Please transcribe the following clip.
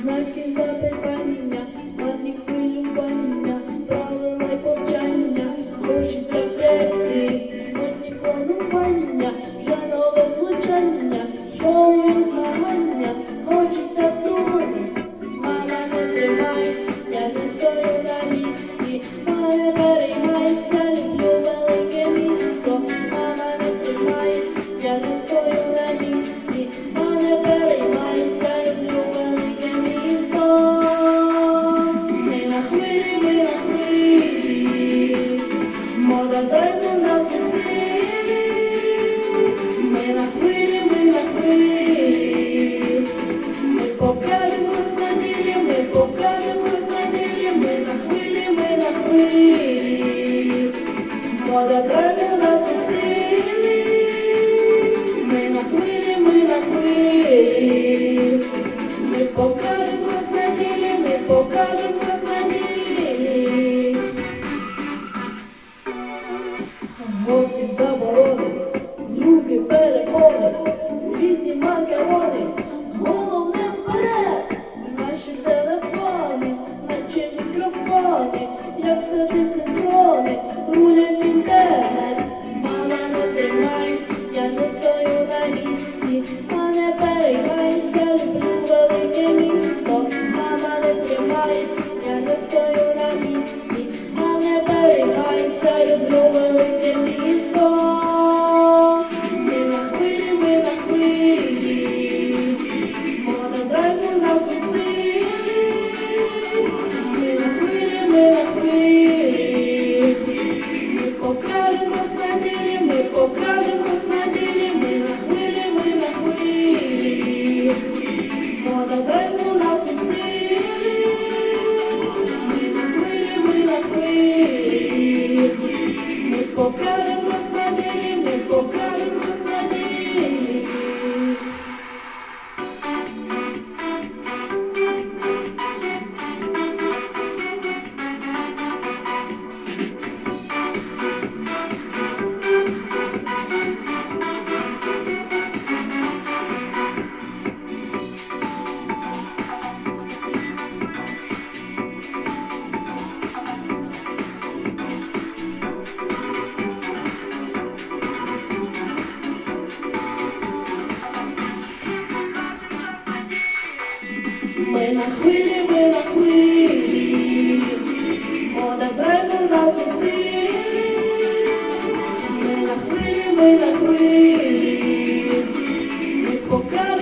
знаки запитання, марні хвилювання, правила й повчання, хочеться втекти, модні клонування, вже нове звучання, шоу змагання, хочеться тут, мама не тримай, я не стою на місці, мене переймайся, люблю велике місто, мама не тримай, я не драйву нас у стилі. Ми на хвилі, ми на хвилі, ми покажемо наділі, ми покажемо наділі. Гості заборони, люди перегони, різні макарони, головне вперед, наші телефони, наче мікрофони, як сади синхрони, місці, переймайся, люблю велике місто, мама не тримай, я не стою на місці, а переймайся, люблю велике місто. Ми на хвилі, ми на хвилі, мода драйву нас у. Ми на хвилі, ми на хвилі, ми покажемо з наділі, ми покажемо з наділі, мода Ми на хвилі, ми на хвилі, мода ми покажемо